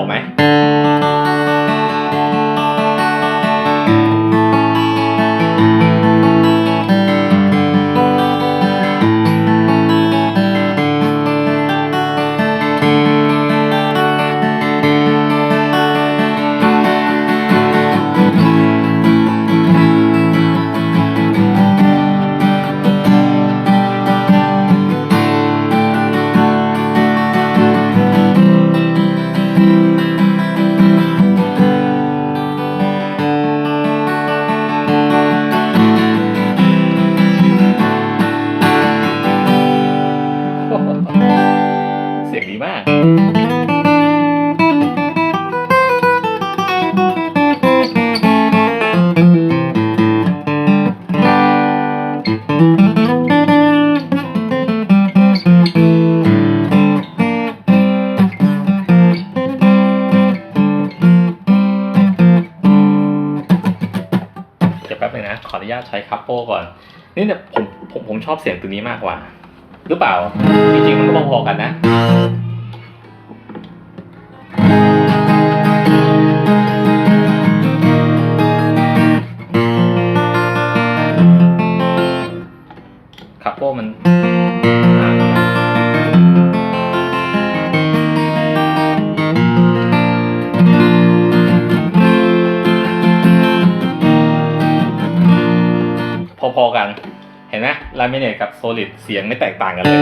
อกไหม แป๊บนึงนะ ขออนุญาตใช้คัพโป้ก่อน นี่เนี่ยผมผมผมชอบเสียงตัวนี้มากกว่า หรือเปล่า จริงๆมันก็พอๆกันนะ พอๆกัน เห็นไหมลามิเนตกับโซลิดเสียงไม่แตกต่างกันเลย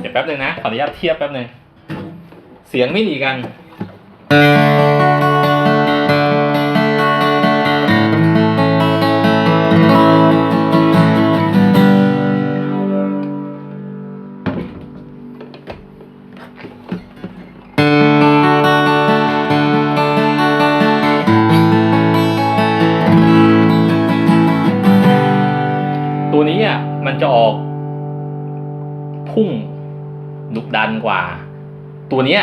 เดี๋ยวแป๊บนึงนะ ขออนุญาตเทียบแป๊บนึง เสียงไม่หนีกัน พุ่งดุดันกว่า ตัวเนี้ย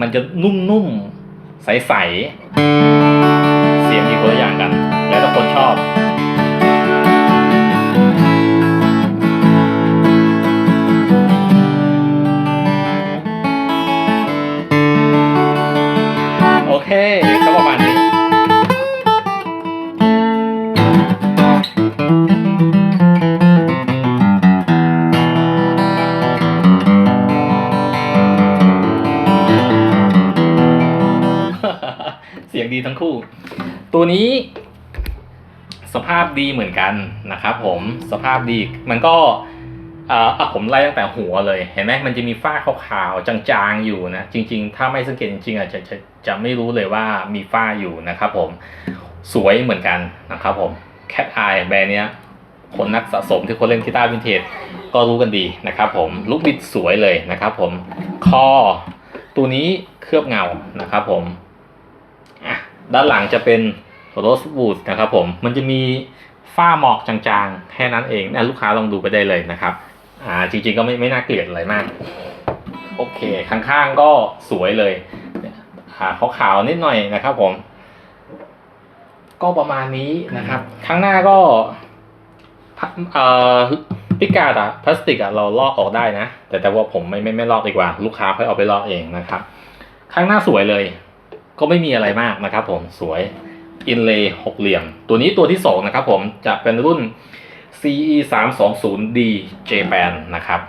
มันจะนุ่มๆ ใสๆ เสียงมีคนละอย่างกัน แล้วแต่คนชอบโอเค ดีทั้งคู่ ตัวนี้ สภาพดีเหมือนกันนะครับผมสภาพดีมันก็เอ่ออะผมไล่ตั้งแต่หัวเลย เห็นไหมมันจะมีฝ้าขาวๆจางๆอยู่นะ จริง ๆ ถ้าไม่สังเกตจริงๆอาจจะจะจะไม่รู้เลยว่ามีฝ้าอยู่นะครับผมสวยเหมือนกันนะครับผม Cat Eye แบรนด์เนี้ยคนนักสะสมที่คนเล่นกีตาร์วินเทจก็รู้กันดีนะครับผมลูกบิดสวยเลยนะครับผมคอตัวนี้เคลือบเงานะครับผม ด้านหลังจะเป็นโรสบูดนะครับผมมันจะมีฝ้าหมอกจางๆ แค่นั้นเองนะลูกค้าลองดูไปได้เลยนะครับอ่าจริงๆก็ไม่ไม่น่าเกลียดอะไรมาก โอเคข้างๆก็สวยเลยอ่าขาวๆนิดหน่อยนะครับผม ก็ประมาณนี้นะครับ ข้างหน้าก็พะเอ่อพิกาดอะพลาสติกอะเราลอกออกได้นะ แต่แต่ว่าผมไม่ไม่ไม่ลอกดีกว่า ลูกค้าค่อยเอาไปลอกเองนะครับ ข้างหน้าสวยเลย ก็ไม่มีอะไรมากนะครับผมสวยอินเลย์หกเหลี่ยม ตัวนี้ตัวที่สองนะครับผมจะเป็นรุ่น CE 3 2 0 D Japan นะครับ